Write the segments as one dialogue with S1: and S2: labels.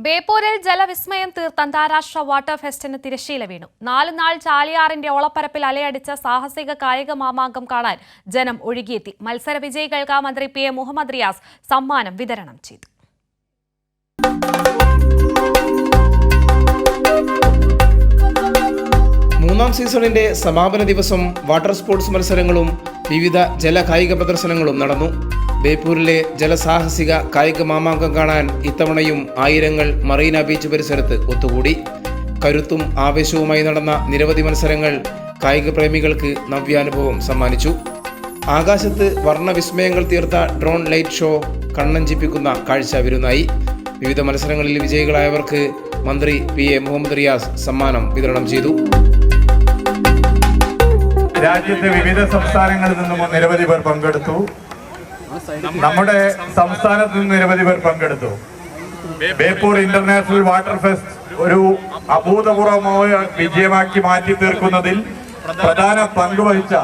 S1: ബേപ്പൂരിൽ ജലവിസ്മയം തീർത്ത അന്താരാഷ്ട്ര വാട്ടർ ഫെസ്റ്റിന് തിരശ്ശീല വീണു. നാല് നാൾ ചാലിയാറിന്റെ ഓളപ്പരപ്പിൽ അലയടിച്ച സാഹസിക കായിക മാമാങ്കം കാണാൻ ജനം ഒഴുകിയെത്തി. മത്സര വിജയികൾക്ക് മന്ത്രി പി എ മുഹമ്മദ് റിയാസ് സമ്മാനം വിതരണം ചെയ്തു.
S2: മൂന്നാം സീസണിന്റെ സമാപന ദിവസം വാട്ടർ സ്പോർട്സ് മത്സരങ്ങളും വിവിധ ജലകായിക പ്രദർശനങ്ങളും നടന്നു. ബേപ്പൂരിലെ ജലസാഹസിക കായിക മാമാങ്കം കാണാൻ ഇത്തവണയും ആയിരങ്ങൾ മറീന ബീച്ച് പരിസരത്ത് ഒത്തുകൂടി. കരുത്തും ആവേശവുമായി നടന്ന നിരവധി മത്സരങ്ങൾ കായിക പ്രേമികൾക്ക് നവ്യാനുഭവം സമ്മാനിച്ചു. ആകാശത്ത് വർണവിസ്മയങ്ങൾ തീർത്ത ഡ്രോൺ ലൈറ്റ് ഷോ കണ്ണഞ്ചിപ്പിക്കുന്ന കാഴ്ച വിരുന്നായി. വിവിധ മത്സരങ്ങളിൽ വിജയികളായവർക്ക് മന്ത്രി പി എ മുഹമ്മദ് റിയാസ് സമ്മാനം വിതരണം ചെയ്തു.
S3: രാജ്യത്തെ വിവിധ സംസ്ഥാനങ്ങളിൽ നിന്നും നിരവധി പേർ പങ്കെടുത്തു. നമ്മുടെ സംസ്ഥാനത്ത് നിന്ന് നിരവധി പേർ പങ്കെടുത്തു. ബേപ്പൂർ ഇന്റർനാഷണൽ വാട്ടർ ഫെസ്റ്റ് ഒരു അഭൂതപൂർവമായ വിജയമാക്കി മാറ്റി തീർക്കുന്നതിൽ പ്രധാന പങ്കുവഹിച്ച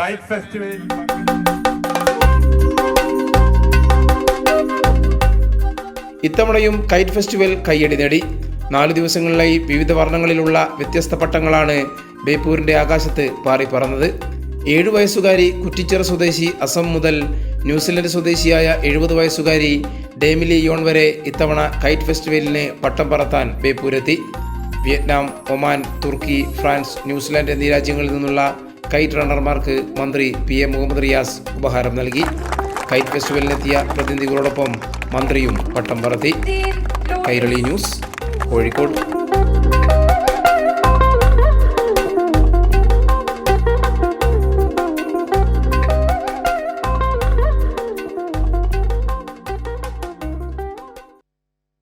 S3: കൈറ്റ് ഫെസ്റ്റിവലിൽ
S2: ഇത്തവണയും കൈറ്റ് ഫെസ്റ്റിവൽ കയ്യടി നേടി. നാല് ദിവസങ്ങളിലായി വിവിധ വർണങ്ങളിലുള്ള വ്യത്യസ്ത പട്ടങ്ങളാണ് ബേപ്പൂരിന്റെ ആകാശത്ത് പാറി പറന്നത് ഏഴു വയസ്സുകാരി കുറ്റിച്ചിറ സ്വദേശി അസം മുതൽ ന്യൂസിലൻഡ് സ്വദേശിയായ എഴുപത് വയസ്സുകാരി ഡേമിലി യോൺ വരെ ഇത്തവണ കൈറ്റ് ഫെസ്റ്റിവലിന് പട്ടം പറത്താൻ ബേപ്പൂരെത്തി. വിയറ്റ്നാം ഒമാൻ തുർക്കി ഫ്രാൻസ് ന്യൂസിലാൻഡ് എന്നീ രാജ്യങ്ങളിൽ നിന്നുള്ള കൈറ്റ് റണ്ണർമാർക്ക് മന്ത്രി പി എ മുഹമ്മദ് റിയാസ് ഉപഹാരം നൽകി. കൈറ്റ് ഫെസ്റ്റിവലിനെത്തിയ പ്രതിനിധികളോടൊപ്പം മന്ത്രിയും പട്ടം പറത്തി. കൈരളി ന്യൂസ് കോഴിക്കോട്.